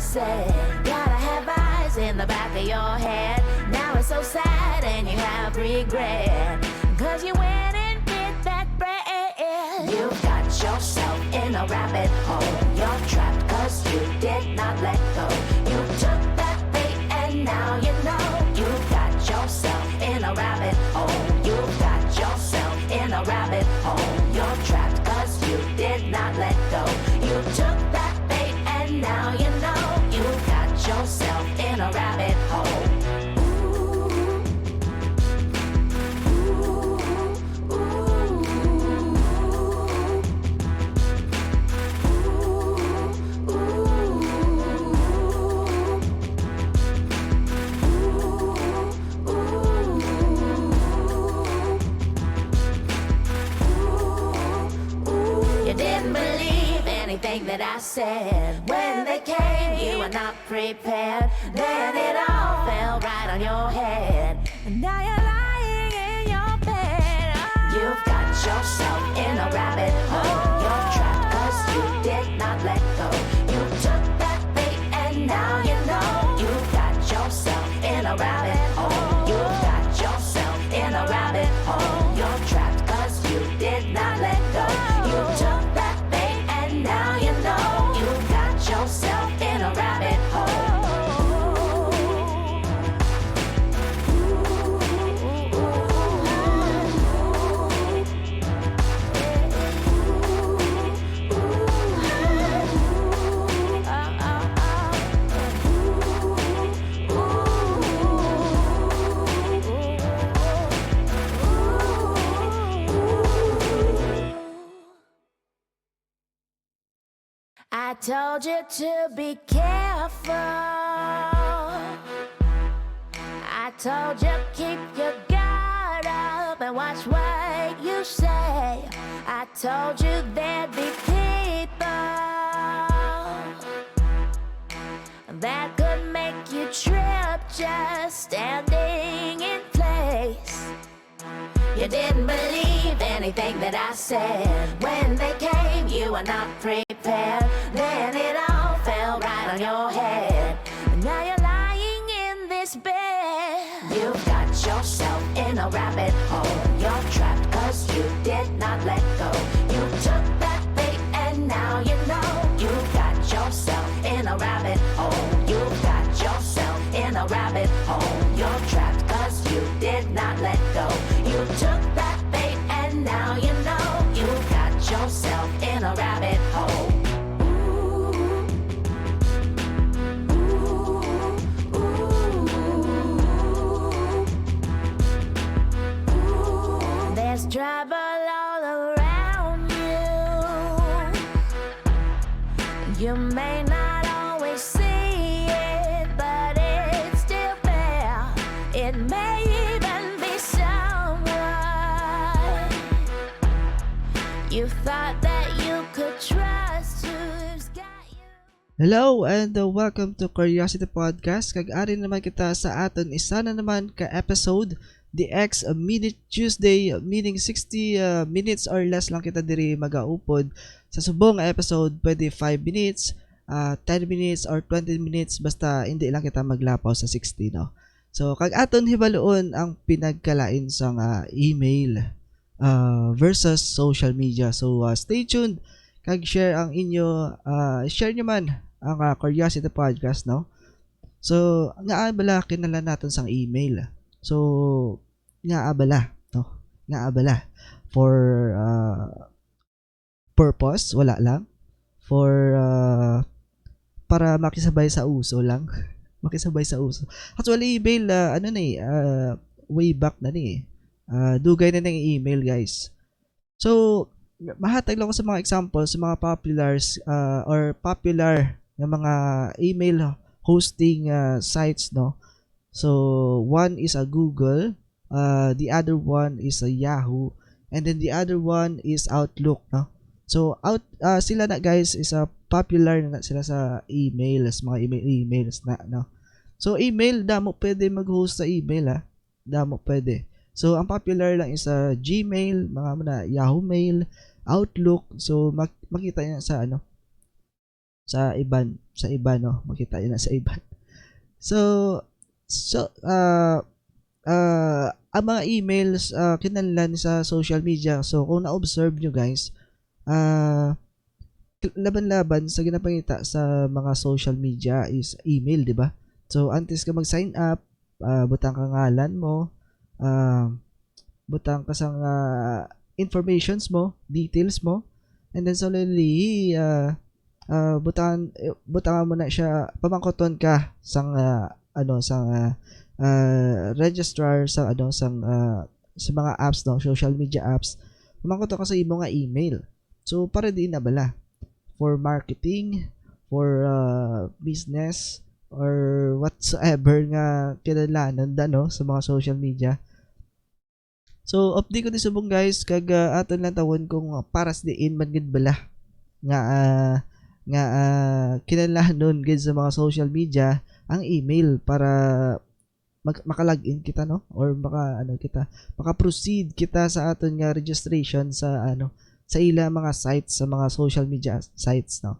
said. Gotta have eyes in the back of your head. Now it's so sad and you have regret. Cause you went and bit that bread. You've got yourself in a rabbit hole. You're trapped cause you did not let go. You took anything that I said. When they came, you were not prepared. Then it all fell right on your head. And now you're lying in your bed. You've got yourself in a rabbit hole. You're trapped cause you did not let go. You took that bait and now you know. You've got yourself in a rabbit hole. Told you to be careful. I told you keep your guard up and watch what you say. I told you there'd be people that could make you trip just standing. You didn't believe anything that I said. When they came, you were not prepared. Then it all fell right on your head. And now you're lying in this bed. You've got yourself in a rabbit hole. You're trapped cause you did not let go. You took that bait and now you know. You've got yourself in a rabbit hole. You may not always see it, but it's still there. It may even be someone you thought that you could trust who's got you. Hello and welcome to Curiosity Podcast. Kag-ari naman kita sa aton isa na naman ka episode the X uh, Minute Tuesday uh, meaning 60 uh, minutes or less lang kita diri magaupod sa subong episode pwede 5 minutes uh, 10 minutes or 20 minutes basta hindi lang kita maglapaw sa 60 no so kag aton hibaloon ang pinagkalain sa nga email uh, versus social media so uh, stay tuned kag share ang inyo uh, share nyo man ang uh, Curiosity Podcast, no? So, nga abala kinala natin sang email. So, nga abala, no? Nga abala for uh, purpose, wala lang. For uh, para makisabay sa uso lang. makisabay sa uso. Actually, email, uh, ano na eh, uh, way back na ni eh. Uh, dugay na ng email, guys. So, mahatag lang ko sa mga examples, sa mga populars uh, or popular ng mga email hosting uh, sites, no? So, one is a Google, uh, the other one is a Yahoo, and then the other one is Outlook, no? So, out uh, sila na guys is a popular na sila sa emails, mga email emails na, no? So, email, damo pwede mag-host sa email, ha? Damo pwede. So, ang popular lang is uh, Gmail, mga na Yahoo Mail, Outlook. So, mak- makita niya sa ano, sa iban sa iba no makita na sa iban so so uh, uh, ang mga emails uh, kinanlan sa social media. So kung na-observe nyo guys uh, laban-laban sa ginapangita sa mga social media is email di ba? So antes ka mag-sign up uh, butang ka ngalan mo uh, butang ka sang uh, informations mo details mo and then slowly uh, uh, butangan butangan mo na siya pamangkoton ka sang uh, ano sang uh, uh, registrar sa ano sang uh, sa mga apps no social media apps pamangkoton ka sa imo nga email. So para di na bala. For marketing for uh, business or whatsoever nga kinalanan da no sa mga social media. So, update ko din subong guys, kag uh, aton lang tawon kung uh, paras diin man gid bala nga uh, nga uh, kinalanon gid sa mga social media ang email para mag, makalagin kita no or maka ano kita maka-proceed kita sa aton nga registration sa ano sa ila mga sites sa mga social media sites no.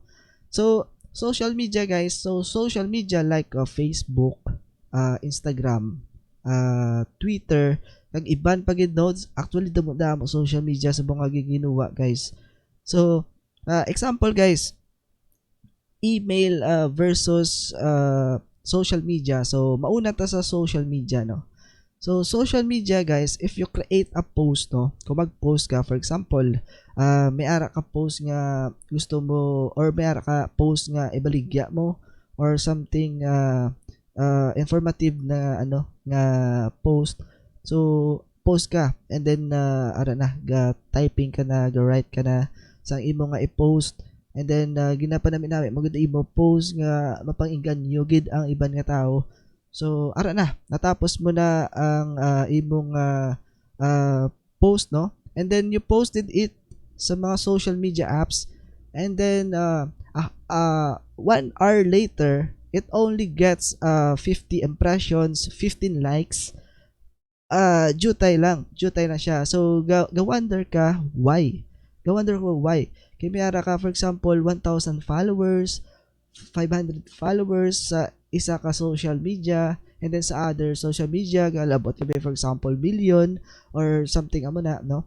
So, social media guys, so social media like uh, Facebook, uh, Instagram, uh, Twitter, kag iban pa gid nodes actually damo damo social media sa mga giginuwa guys so uh, example guys email uh, versus uh, social media. So mauna ta sa social media no? So social media guys if you create a post no? Kung mag-post ka for example uh, may ara ka post nga gusto mo or may ara ka post nga ibaligya mo or something uh, uh, informative na ano nga post. So, post ka and then uh, ara na ga typing ka na ga write ka na sa imo nga i-post and then uh, ginapa namin namin magud imo post nga mapanginggan gid ang iban nga tao so ara na natapos mo na ang uh, imong uh, uh, post no and then you posted it sa mga social media apps and then uh, uh, uh, one hour later it only gets uh, 50 impressions 15 likes uh, jutay lang. Jutay na siya. So, ga, ga-wonder ka, why? Ga-wonder ko, why? Kaya mayara ka, for example, 1,000 followers, 500 followers sa isa ka social media, and then sa other social media, galabot ka for example, billion, or something amo na, no?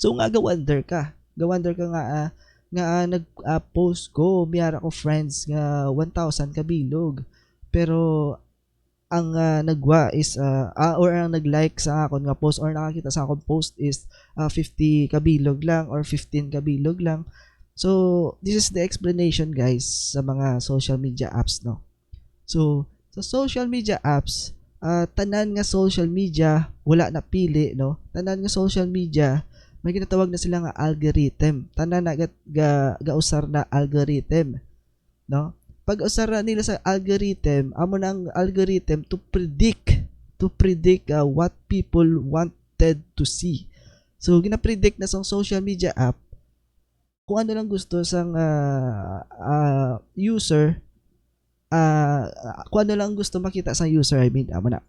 So, nga ga-wonder ka. Ga-wonder ka nga, uh, nga uh, nag-post uh, ko, mayara ko friends nga 1,000 kabilog. Pero, ang uh, nagwa is uh, or ang nag-like sa akon nga post or nakakita sa akon post is uh, 50 kabilog lang or 15 kabilog lang. So, this is the explanation guys sa mga social media apps no. So, sa social media apps, uh, tanan nga social media wala na pili no. Tanan nga social media may ginatawag na sila nga algorithm. Tanan na ga, ga, ga usar na algorithm no pag usara nila sa algorithm, amo nang algorithm to predict to predict uh, what people wanted to see. So gina-predict na sa social media app kung ano lang gusto sang uh, uh, user uh, kung ano lang gusto makita sa user I mean amo na.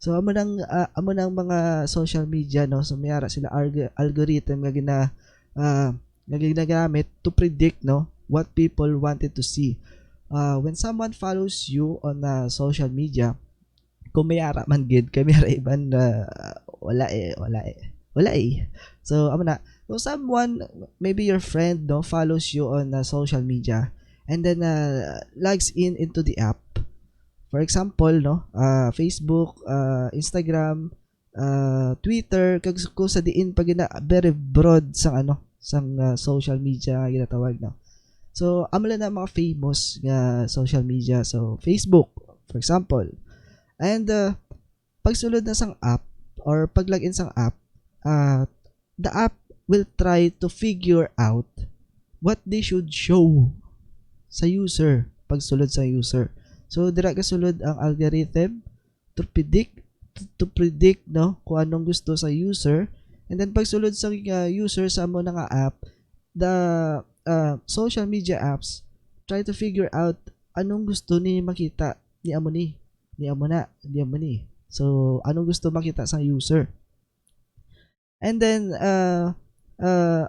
So amo nang uh, amo nang mga social media no? So mayara sila alg- algorithm nga gina uh, nga ginagamit to predict no? What people wanted to see uh, when someone follows you on uh, social media, kung may ara man gid kami ra iban na uh, wala eh, wala eh. Wala eh. So, amo na. So, someone, maybe your friend, no, follows you on uh, social media and then uh, logs in into the app. For example, no, uh, Facebook, uh, Instagram, uh, Twitter, kag kung sa diin pag na very broad sang ano, sang uh, social media ginatawag, no. So, amala na mga famous nga social media. So, Facebook, for example. And, uh, pagsulod na sang app, or pag login sang app, uh, the app will try to figure out what they should show sa user, pagsulod sa user. So, dira kasulod ang algorithm to predict, to predict, no, kung anong gusto sa user. And then, pagsulod sa uh, user sa mo nga app, the uh, social media apps try to figure out anong gusto ni makita ni amo ni ni amo na ni amo ni. So anong gusto makita sa user? And then uh, uh,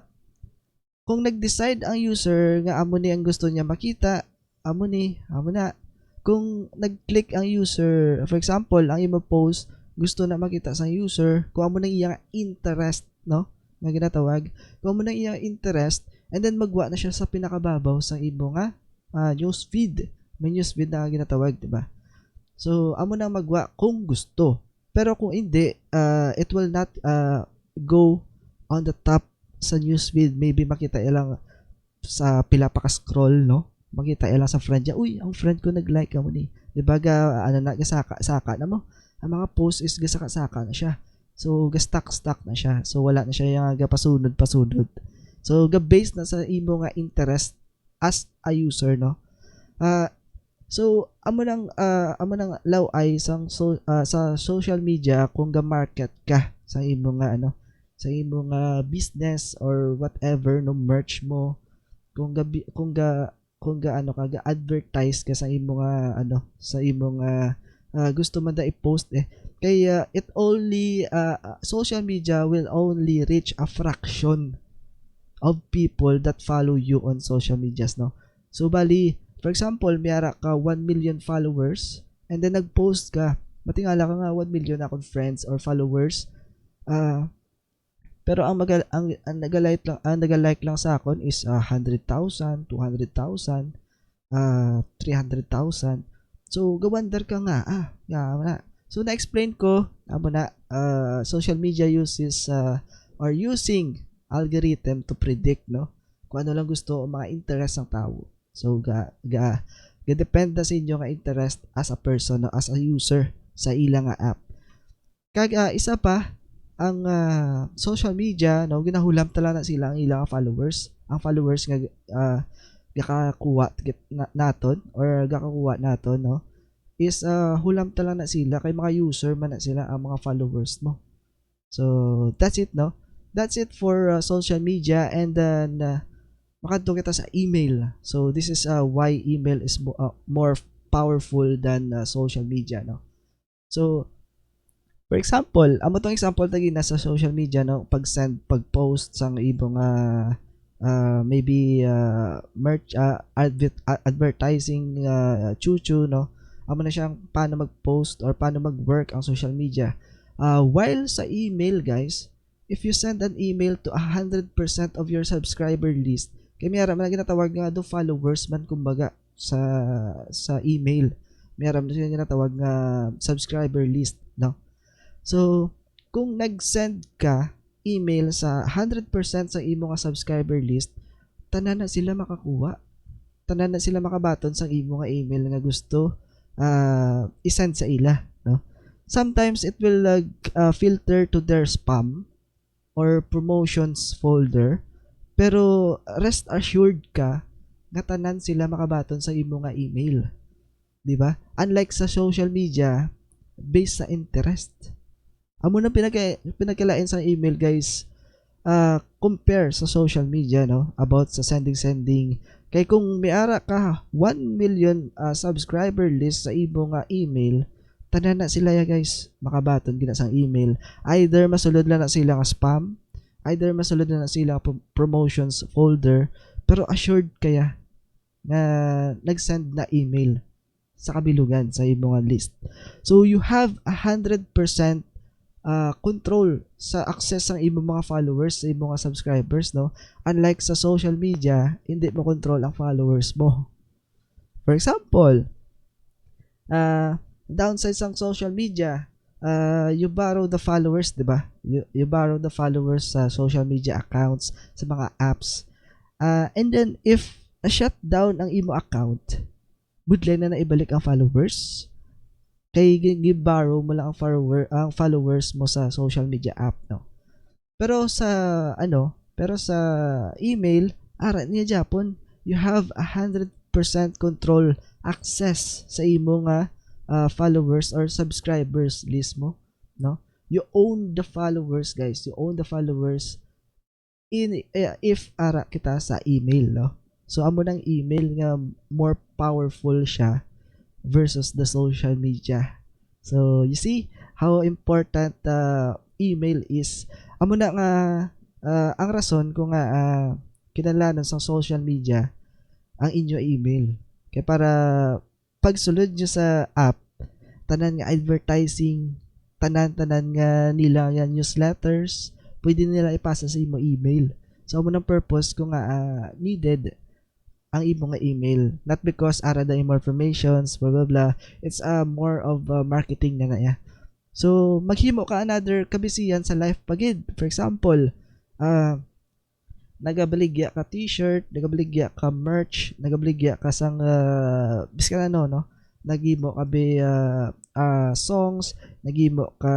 kung nag-decide ang user nga amo ni ang gusto niya makita amo ni amo na. Kung nag-click ang user for example ang imo post gusto na makita sa user kung amo nang iyang interest no? Nga ginatawag. Kung amo nang iyang interest and then magwa na siya sa pinakababaw sa imo nga ah, news feed may news feed na ginatawag di ba? So amo na magwa kung gusto. Pero kung hindi ah, it will not ah, go on the top sa news feed maybe makita ilang sa pila pa ka scroll no? Makita ilang sa friend niya uy ang friend ko nag-like ka mo ni. Di ba ga ano na gasaka saka na mo. Ang mga post is gasaka saka na siya. So ga-stuck stuck na siya. So wala na siya yung ga pasunod pasunod so ga based na sa imo nga interest as a user no? Ah so amo nang ah, amo nang law ay sang so, ah, sa social media kung ga market ka sa imo nga ano sa imo nga business or whatever no merch mo. Kung ga kung ga kung ga ano ka ga advertise ka sa imo nga ano sa imo nga ah, gusto man da i-post eh. Kaya it only ah, social media will only reach a fraction of people that follow you on social medias no so bali for example mayara ka 1 million followers and then nag-post ka matingala ka nga 1 million akong friends or followers ah pero ang magal ang, ang nagalike lang ang nagalike lang sa akon is ah, 100,000, 200,000, ah 300,000. So gawandar ka nga ah, ya na. So na-explain ko amo na ah, social media uses ah, or using algorithm to predict no? Kung ano lang gusto o mga interest ng tao. So ga ga ga depend na sa inyo nga interest as a person no, as a user sa ilang nga app. Kag ah, isa pa ang ah, social media no? Ginahulam tala na sila ang ilang followers. Ang followers nga uh, gakakuha na, naton or gakakuha naton no? Is ah, hulam tala na sila. Kay mga user man na sila ang mga followers mo. So that's it no that's it for ah, social media and then uh, makadto kita sa email so this is uh, why email is mo- ah, more powerful than ah, social media no so For example, amo tong example tagi na sa social media no pag-send pag-post sang ibong uh, uh, maybe uh, merch uh, adver- uh, advertising uh, chuchu no. Amo na siyang paano mag-post or paano mag-work ang social media. Uh, while sa email guys, if you send an email to 100% of your subscriber list, kay mayara man ginatawag nga do followers man kumbaga sa sa email. Man sila ginatawag nga subscriber list, no? So, kung nag-send ka email sa 100% sa imo nga subscriber list, tanan na sila makakuha. Tanan na sila makabaton sa imo nga email nga gusto uh, isend sa ila, no? Sometimes it will uh, filter to their spam or promotions folder. Pero rest assured ka nga tanan sila makabaton sa imo nga email. 'Di ba? Unlike sa social media based sa interest amo na pinaka pinakalain sa email guys uh, compare sa social media no about sa sending sending kay kung may ara ka 1 million uh, subscriber list sa imo nga email tanan na sila ya guys makabaton gina sa email either masulod lang na sila nga spam either masulod na na sila pro- promotions folder pero assured kaya na nag-send na email sa kabilugan sa imo nga list so you have a 100% uh, control sa access ng imong mga followers, sa imong mga subscribers, no? Unlike sa social media, hindi mo control ang followers mo. For example, uh, downside sa social media, uh, you borrow the followers, di ba? You, you borrow the followers sa social media accounts, sa mga apps. Uh, and then, if na-shut down ang imo account, budlay na naibalik ang followers, kay gi-borrow mo lang ang follower ang followers mo sa social media app no pero sa ano pero sa email ara niya Japon you have a 100% control access sa imo nga uh, followers or subscribers list mo no you own the followers guys you own the followers in eh, if ara kita sa email no so amo nang email nga more powerful siya versus the social media. So, you see how important uh, email is. Amo na nga uh, ang rason kung nga uh, kinalanan sa social media ang inyo email. Kaya para pagsulod nyo sa app, tanan nga advertising, tanan-tanan nga nila nga newsletters, pwede nila ipasa sa imo email. So, amo ng purpose kung nga ah, needed ang imo nga email. Not because ara da imo informations, blah blah blah. It's uh, more of uh, marketing na na ya. So, maghimo ka another kabisiyan sa life pagid. For example, ah nagabaligya ka t-shirt, nagabaligya ka merch, nagabaligya ka sang uh, biskan ano no, nagimo ka be ah, ah, songs, nagimo ka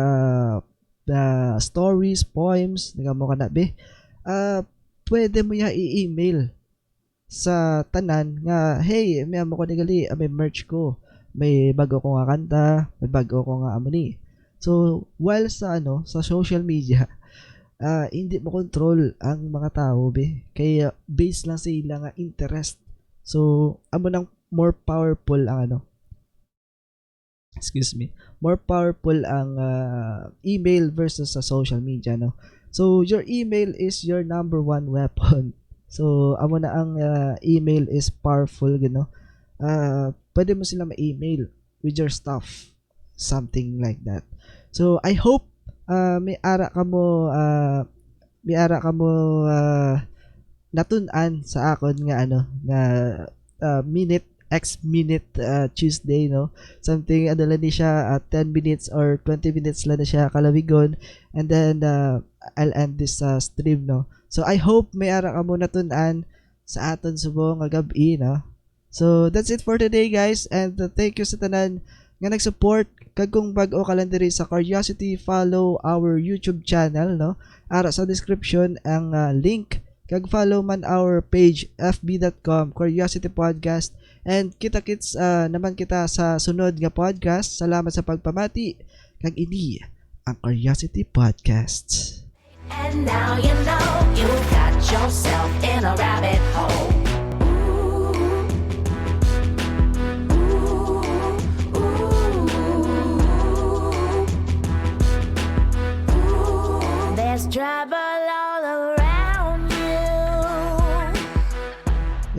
ah, stories, poems, nagamo ka na be. Ah, pwede mo ya i-email sa tanan nga hey may amo ko nigali ah, may merch ko. May bago ko nga kanta may bago ko nga amo ni. So while sa ano sa social media ah, hindi mo control ang mga tao be kaya based lang sa ila nga interest so amo nang more powerful ang ano excuse me more powerful ang ah, email versus sa social media no so your email is your number one weapon So, amo na ang uh, email is powerful, gano. Uh, pwede mo sila ma-email with your stuff. Something like that. So, I hope uh, may ara ka mo uh, may ara ka mo uh, natun-an sa akon nga ano nga uh, minute X minute uh, Tuesday no? Something ano lang ni siya uh, 10 minutes or 20 minutes lang na siya kalawigon. And then uh, I'll end this uh, stream no? So I hope may ara ka mo natun-an sa aton subong nga gabi no. So that's it for today guys. And uh, thank you sa tanan nga nag-support kag kung bag-o ka lang diri sa Curiosity follow our YouTube channel no. Ara sa description ang uh, link kag follow man our page fb.com Curiosity Podcast and kita-kits uh, naman kita sa sunod nga podcast. Salamat sa pagpamati kag ini ang Curiosity Podcast. And now you know you got yourself in a rabbit hole. Trouble all around you.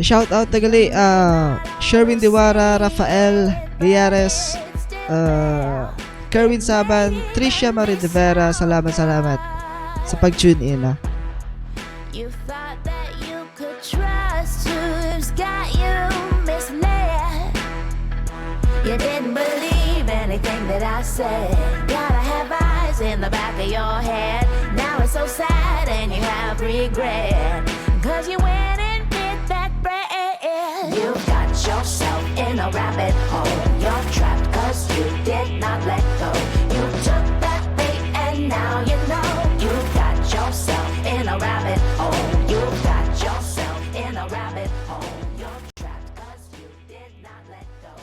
Shout out tagali uh, Sherwin Diwara, Rafael Guiares, uh, Kerwin Saban, Tricia Marie De Vera. Salamat, salamat sa pag-tune in. ah. You thought that you could trust who's got you misled. You didn't believe anything that I said. Eyes in the back of your head. Now it's so sad and you have regret. Cause you went and bit that bread. You've got yourself in a rabbit hole. You're trapped cause you did not let go. You took that bait and now you know. You've got yourself in a rabbit hole.